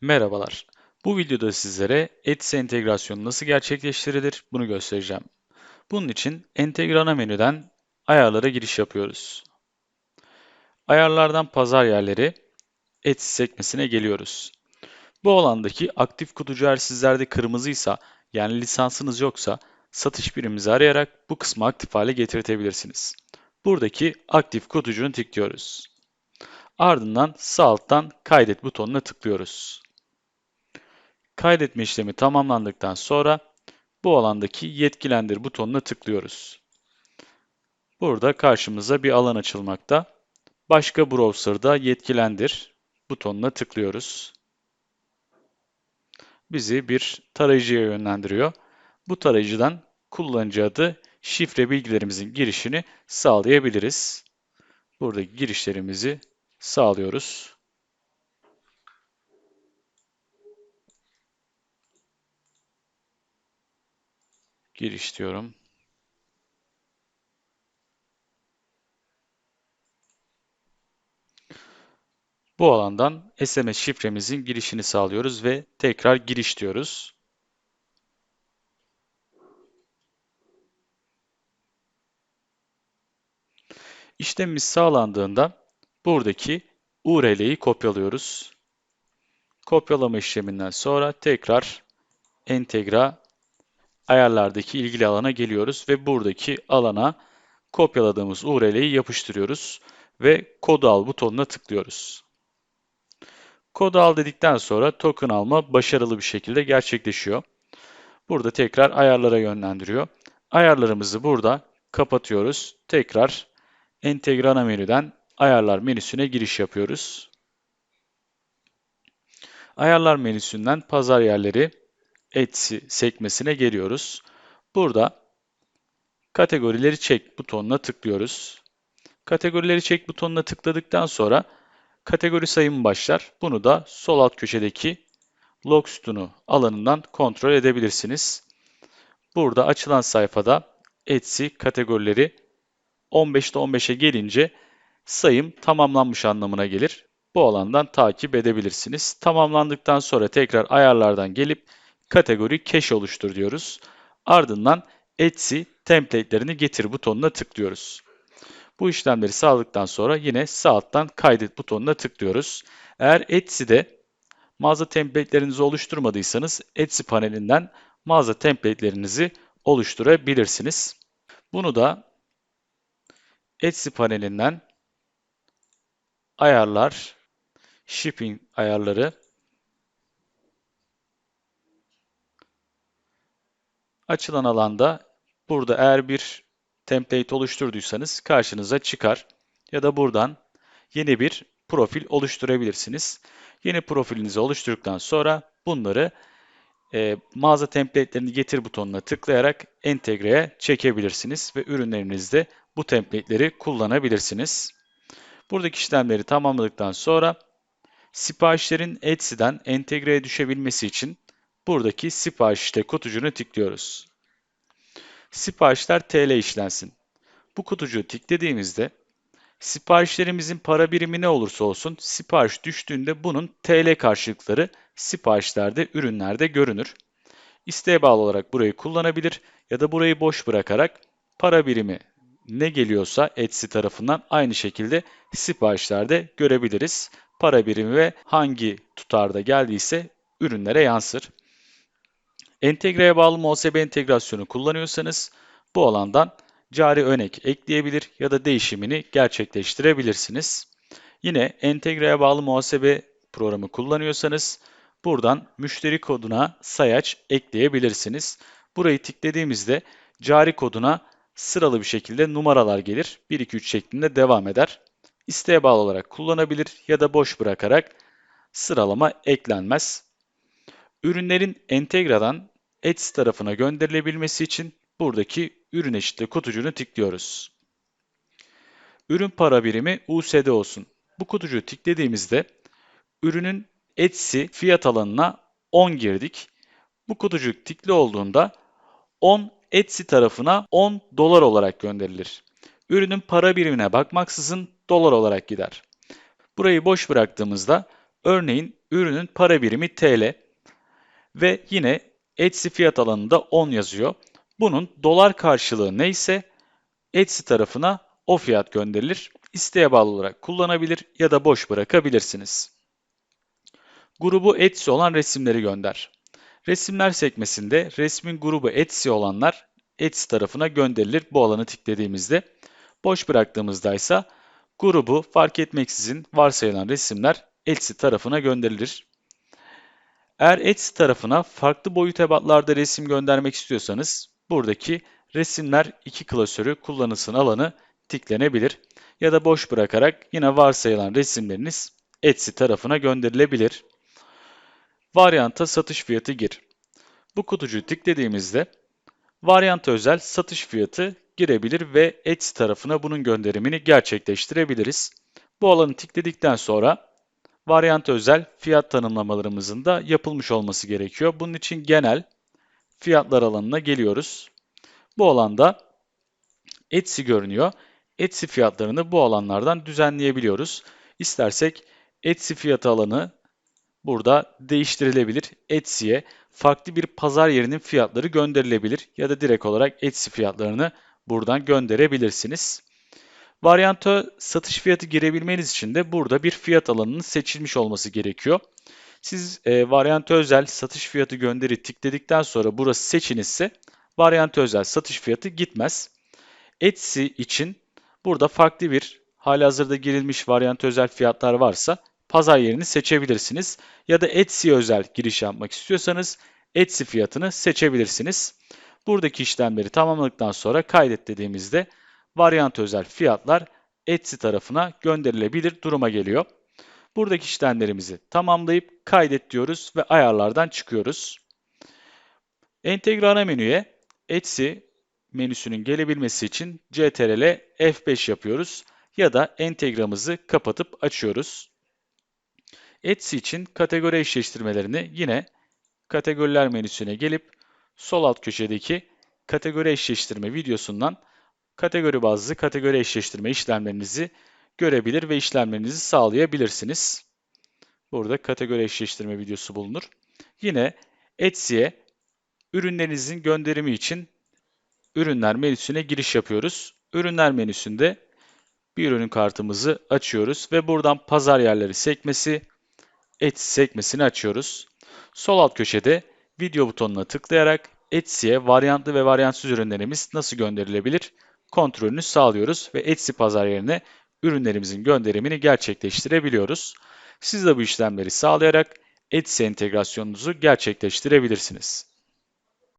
Merhabalar. Bu videoda sizlere Etsy entegrasyonu nasıl gerçekleştirilir bunu göstereceğim. Bunun için Entegre ana menüden ayarlara giriş yapıyoruz. Ayarlardan pazar yerleri Etsy sekmesine geliyoruz. Bu alandaki aktif kutucu eğer sizlerde kırmızıysa yani lisansınız yoksa satış birimimizi arayarak bu kısmı aktif hale getirtebilirsiniz. Buradaki aktif kutucunu tıklıyoruz. Ardından sağ alttan kaydet butonuna tıklıyoruz. Kaydetme işlemi tamamlandıktan sonra bu alandaki yetkilendir butonuna tıklıyoruz. Burada karşımıza bir alan açılmakta. Başka browser'da yetkilendir butonuna tıklıyoruz. Bizi bir tarayıcıya yönlendiriyor. Bu tarayıcıdan kullanıcı adı, şifre bilgilerimizin girişini sağlayabiliriz. Buradaki girişlerimizi sağlıyoruz. Giriş diyorum. Bu alandan SMS şifremizin girişini sağlıyoruz ve tekrar giriş diyoruz. İşlemimiz sağlandığında buradaki URL'yi kopyalıyoruz. Kopyalama işleminden sonra tekrar entegra ayarlardaki ilgili alana geliyoruz ve buradaki alana kopyaladığımız URL'yi yapıştırıyoruz ve kodu al butonuna tıklıyoruz. Kodu al dedikten sonra token alma başarılı bir şekilde gerçekleşiyor. Burada tekrar ayarlara yönlendiriyor. Ayarlarımızı burada kapatıyoruz. Tekrar entegre ana menüden ayarlar menüsüne giriş yapıyoruz. Ayarlar menüsünden pazar yerleri Etsy sekmesine geliyoruz. Burada kategorileri çek butonuna tıklıyoruz. Kategorileri çek butonuna tıkladıktan sonra kategori sayımı başlar. Bunu da sol alt köşedeki log sütunu alanından kontrol edebilirsiniz. Burada açılan sayfada Etsy kategorileri 15'te 15'e gelince sayım tamamlanmış anlamına gelir. Bu alandan takip edebilirsiniz. Tamamlandıktan sonra tekrar ayarlardan gelip kategori cache oluştur diyoruz. Ardından Etsy template'lerini getir butonuna tıklıyoruz. Bu işlemleri sağladıktan sonra yine sağ alttan kaydet butonuna tıklıyoruz. Eğer Etsy'de mağaza template'lerinizi oluşturmadıysanız Etsy panelinden mağaza template'lerinizi oluşturabilirsiniz. Bunu da Etsy panelinden ayarlar, shipping ayarları Açılan alanda burada eğer bir template oluşturduysanız karşınıza çıkar. Ya da buradan yeni bir profil oluşturabilirsiniz. Yeni profilinizi oluşturduktan sonra bunları e, mağaza template'lerini getir butonuna tıklayarak entegreye çekebilirsiniz ve ürünlerinizde bu template'leri kullanabilirsiniz. Buradaki işlemleri tamamladıktan sonra siparişlerin Etsy'den entegreye düşebilmesi için buradaki siparişte kutucuğunu tıklıyoruz. Siparişler TL işlensin. Bu kutucuğu tıkladığımızda siparişlerimizin para birimi ne olursa olsun sipariş düştüğünde bunun TL karşılıkları siparişlerde, ürünlerde görünür. İsteğe bağlı olarak burayı kullanabilir ya da burayı boş bırakarak para birimi ne geliyorsa Etsy tarafından aynı şekilde siparişlerde görebiliriz. Para birimi ve hangi tutarda geldiyse ürünlere yansır. Entegreye bağlı muhasebe entegrasyonu kullanıyorsanız bu alandan cari önek ekleyebilir ya da değişimini gerçekleştirebilirsiniz. Yine entegreye bağlı muhasebe programı kullanıyorsanız buradan müşteri koduna sayaç ekleyebilirsiniz. Burayı tıkladığımızda cari koduna sıralı bir şekilde numaralar gelir. 1, 2, 3 şeklinde devam eder. İsteğe bağlı olarak kullanabilir ya da boş bırakarak sıralama eklenmez. Ürünlerin entegradan Etsy tarafına gönderilebilmesi için buradaki ürün eşitli kutucuğunu tıklıyoruz. Ürün para birimi USD olsun. Bu kutucuğu tıkladığımızda ürünün Etsy fiyat alanına 10 girdik. Bu kutucuk tıklı olduğunda 10 Etsy tarafına 10 dolar olarak gönderilir. Ürünün para birimine bakmaksızın dolar olarak gider. Burayı boş bıraktığımızda Örneğin ürünün para birimi TL ve yine Etsy fiyat alanında 10 yazıyor. Bunun dolar karşılığı neyse Etsy tarafına o fiyat gönderilir. İsteğe bağlı olarak kullanabilir ya da boş bırakabilirsiniz. Grubu Etsy olan resimleri gönder. Resimler sekmesinde resmin grubu Etsy olanlar Etsy tarafına gönderilir bu alanı tıkladığımızda. Boş bıraktığımızda ise grubu fark etmeksizin varsayılan resimler Etsy tarafına gönderilir. Eğer Etsy tarafına farklı boyut ebatlarda resim göndermek istiyorsanız buradaki resimler iki klasörü kullanılsın alanı tıklanabilir ya da boş bırakarak yine varsayılan resimleriniz Etsy tarafına gönderilebilir. Varyanta satış fiyatı gir. Bu kutucuğu tıkladığımızda varyanta özel satış fiyatı girebilir ve Etsy tarafına bunun gönderimini gerçekleştirebiliriz. Bu alanı tıkladıktan sonra varyanta özel fiyat tanımlamalarımızın da yapılmış olması gerekiyor. Bunun için genel fiyatlar alanına geliyoruz. Bu alanda Etsy görünüyor. Etsy fiyatlarını bu alanlardan düzenleyebiliyoruz. İstersek Etsy fiyatı alanı burada değiştirilebilir. Etsy'ye farklı bir pazar yerinin fiyatları gönderilebilir ya da direkt olarak Etsy fiyatlarını buradan gönderebilirsiniz. Varyanta satış fiyatı girebilmeniz için de burada bir fiyat alanının seçilmiş olması gerekiyor. Siz e, varyanta özel satış fiyatı gönderi tıkladıktan sonra burası seçinizse varyanta özel satış fiyatı gitmez. Etsy için burada farklı bir halihazırda girilmiş varyanta özel fiyatlar varsa pazar yerini seçebilirsiniz. Ya da Etsy özel giriş yapmak istiyorsanız Etsy fiyatını seçebilirsiniz. Buradaki işlemleri tamamladıktan sonra kaydet dediğimizde varyant özel fiyatlar Etsy tarafına gönderilebilir duruma geliyor. Buradaki işlemlerimizi tamamlayıp kaydet diyoruz ve ayarlardan çıkıyoruz. Entegre ana menüye Etsy menüsünün gelebilmesi için CTRL F5 yapıyoruz ya da entegramızı kapatıp açıyoruz. Etsy için kategori eşleştirmelerini yine kategoriler menüsüne gelip sol alt köşedeki kategori eşleştirme videosundan kategori bazlı kategori eşleştirme işlemlerinizi görebilir ve işlemlerinizi sağlayabilirsiniz. Burada kategori eşleştirme videosu bulunur. Yine Etsy'e ürünlerinizin gönderimi için ürünler menüsüne giriş yapıyoruz. Ürünler menüsünde bir ürün kartımızı açıyoruz ve buradan pazar yerleri sekmesi, Etsy sekmesini açıyoruz. Sol alt köşede video butonuna tıklayarak Etsy'e varyantlı ve varyantsız ürünlerimiz nasıl gönderilebilir kontrolünü sağlıyoruz ve Etsy pazar yerine ürünlerimizin gönderimini gerçekleştirebiliyoruz. Siz de bu işlemleri sağlayarak Etsy entegrasyonunuzu gerçekleştirebilirsiniz.